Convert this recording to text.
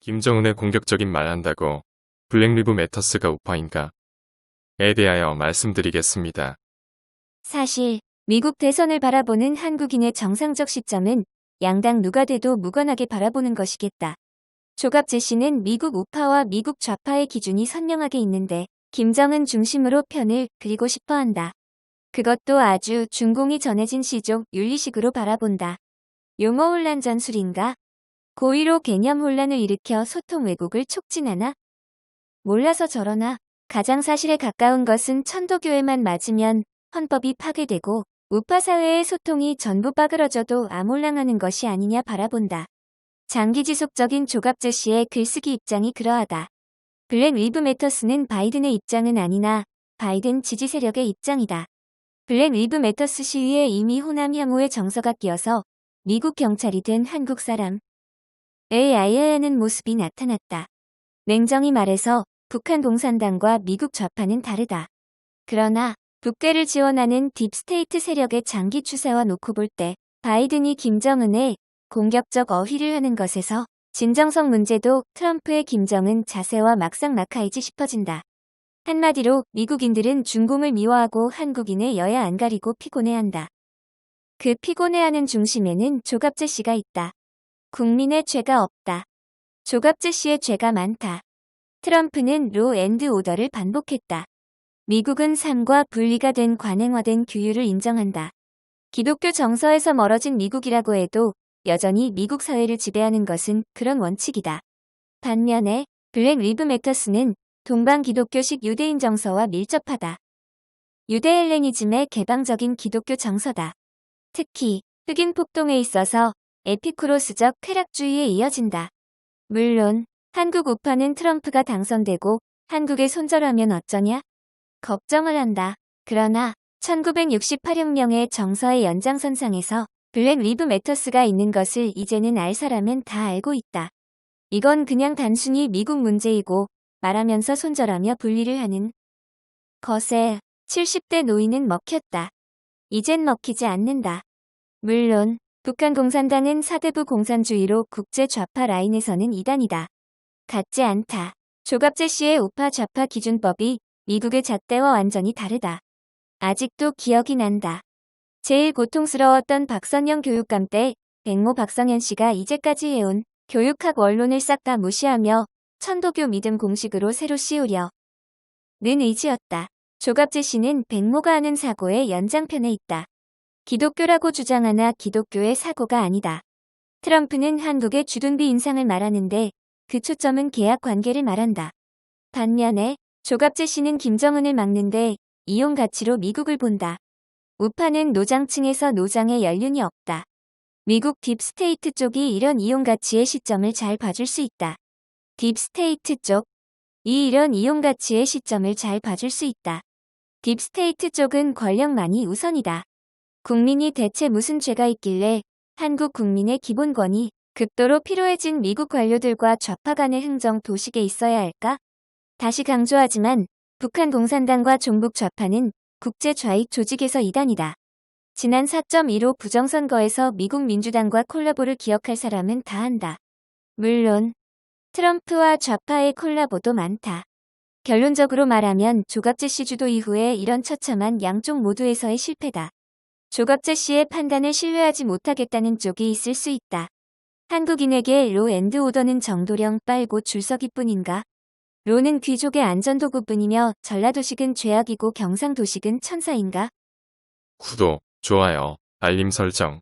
김정은의 공격적인 말 한다고 블랙리브 매터스가 우파인가? 에 대하여 말씀드리겠습니다. 사실 미국 대선을 바라보는 한국인의 정상적 시점은 양당 누가 돼도 무관하게 바라보는 것이겠다. 조갑재 씨는 미국 우파와 미국 좌파의 기준이 선명하게 있는데 김정은 중심으로 편을 그리고 싶어 한다. 그것도 아주 중공이 전해진 시족 윤리식으로 바라본다. 용어 혼란 전술인가? 고의로 개념 혼란을 일으켜 소통 왜곡을 촉진하나? 몰라서 저러나 가장 사실에 가까운 것은 천도교에만 맞으면 헌법이 파괴되고 우파 사회의 소통이 전부 빠그러져도 아몰랑하는 것이 아니냐 바라본다. 장기 지속적인 조갑재 씨의 글쓰기 입장이 그러하다. 블랙 리브 매터스는 바이든의 입장은 아니나 바이든 지지 세력의 입장이다. 블랙 리브 매터스 시위에 이미 호남 혐오의 정서가 끼어서 미국 경찰이 된 한국 사람 을 아야야 하는 모습이 나타났다. 냉정히 말해서 북한 공산당과 미국 좌파는 다르다. 그러나 북괴를 지원하는 딥스테이트 세력의 장기 추세와 놓고 볼 때 바이든이 김정은의 공격적 어휘를 하는 것에서 진정성 문제도 트럼프의 김정은 자세와 막상막하이지 싶어진다. 한마디로 미국인들은 중공을 미워하고 한국인의 여야 안 가리고 피곤해한다. 그 피곤해하는 중심에는 조갑재 씨가 있다. 국민의 죄가 없다. 조갑재 씨의 죄가 많다. 트럼프는 로 앤드 오더를 반복했다. 미국은 삶과 분리가 된 관행화된 규율을 인정한다. 기독교 정서에서 멀어진 미국이라고 해도 여전히 미국 사회를 지배하는 것은 그런 원칙이다. 반면에 블랙 리브 매터스는 동방 기독교식 유대인 정서와 밀접하다. 유대 헬레니즘의 개방적인 기독교 정서다. 특히 흑인 폭동에 있어서 에피쿠로스적 쾌락주의에 이어진다. 물론 한국 우파는 트럼프가 당선되고 한국에 손절하면 어쩌냐? 걱정을 한다. 그러나 1968혁명의 정서의 연장선상에서 블랙 리브 매터스가 있는 것을 이제는 알 사람은 다 알고 있다. 이건 그냥 단순히 미국 문제이고 말하면서 손절하며 분리를 하는 것에 70대 노인은 먹혔다. 이젠 먹히지 않는다. 물론 북한 공산당은 사대부 공산주의로 국제 좌파 라인에서는 이단이다. 같지 않다. 조갑재 씨의 우파 좌파 기준법이 미국의 잣대와 완전히 다르다. 아직도 기억이 난다. 제일 고통스러웠던 박선영 교육감 때 백모 박성현 씨가 이제까지 해온 교육학 원론을 싹 다 무시하며 천도교 믿음 공식으로 새로 씌우려. 는 의지였다. 조갑재 씨는 백모가 하는 사고의 연장편에 있다. 기독교라고 주장하나 기독교의 사고가 아니다. 트럼프는 한국의 주둔비 인상을 말하는데 그 초점은 계약 관계를 말한다. 반면에 조갑재 씨는 김정은을 막는데 이용 가치로 미국을 본다. 우파는 노장층에서 노장의 연륜이 없다. 미국 딥스테이트 쪽이 이런 이용 가치의 시점을 잘 봐줄 수 있다. 딥스테이트 쪽. 이 이런 이용 가치의 시점을 잘 봐줄 수 있다. 딥스테이트 쪽은 권력만이 우선이다. 국민이 대체 무슨 죄가 있길래 한국 국민의 기본권이 극도로 필요해진 미국 관료들과 좌파 간의 흥정 도식에 있어야 할까? 다시 강조하지만 북한 공산당과 종북 좌파는 국제 좌익 조직에서 이단이다. 지난 4.15 부정선거에서 미국 민주당과 콜라보를 기억할 사람은 다 한다. 물론 트럼프와 좌파의 콜라보도 많다. 결론적으로 말하면 조갑재 씨 주도 이후에 이런 처참한 양쪽 모두에서의 실패다. 조갑재 씨의 판단을 신뢰하지 못하겠다는 쪽이 있을 수 있다. 한국인에게 로 앤드 오더는 정도령 빨고 줄서기뿐인가? 로는 귀족의 안전도구뿐이며 전라도식은 죄악이고 경상도식은 천사인가? 구독, 좋아요, 알림 설정